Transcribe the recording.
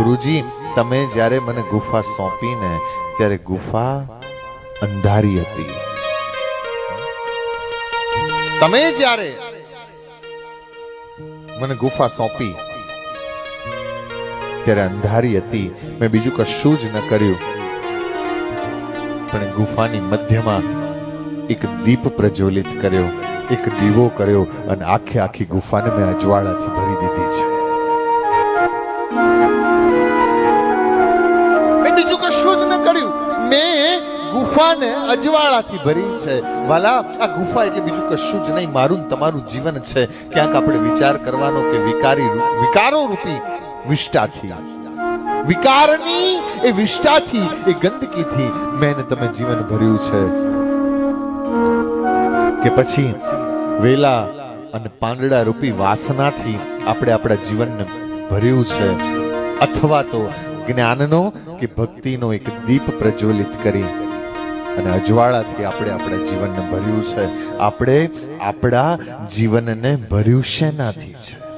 ગુરુજી, તમે જ્યારે મને ગુફા સોંપીને, ત્યારે ગુફા અંધારી હતી. તમે જ્યારે મને ગુફા સોંપી, ત્યારે અંધારી હતી. મેં બીજું કશું જ ન કર્યું. પણ ગુફાની મધ્યમાં એક દીપ પ્રજ્વલિત કર્યો, એક દીવો કર્યો, અને આખે આખી ગુફાને મેં અજવાળાથી ભરી દીધી છે. બીજું કશું જ ન કર્યું. મેં ગુફાને અજવાળાથી ભરી છે. વાલા, આ ગુફા એટલે બીજું કશું જ નહીં. મારું તમારું જીવન છે. ક્યાંક આપણે વિચાર કરવાનો કે વિકારી વિકારો રૂપી વિષ્ટાથી વિકારની એ વિષ્ટાથી એ ગંદકીથી મેં તમે જીવન ભર્યું છે. કે પછી વેલા અને પાંદડા રૂપી વાસનાથી આપણે આપણા જીવનને ભર્યું છે. અથવા તો જ્ઞાનનો કે ભક્તિનો એક દીપ પ્રજ્વલિત કરી. અને અજવાળાથી આપણે આપણા જીવનને ભર્યું છે. આપણે આપણા જીવનને ભર્યું શેનાથી છે?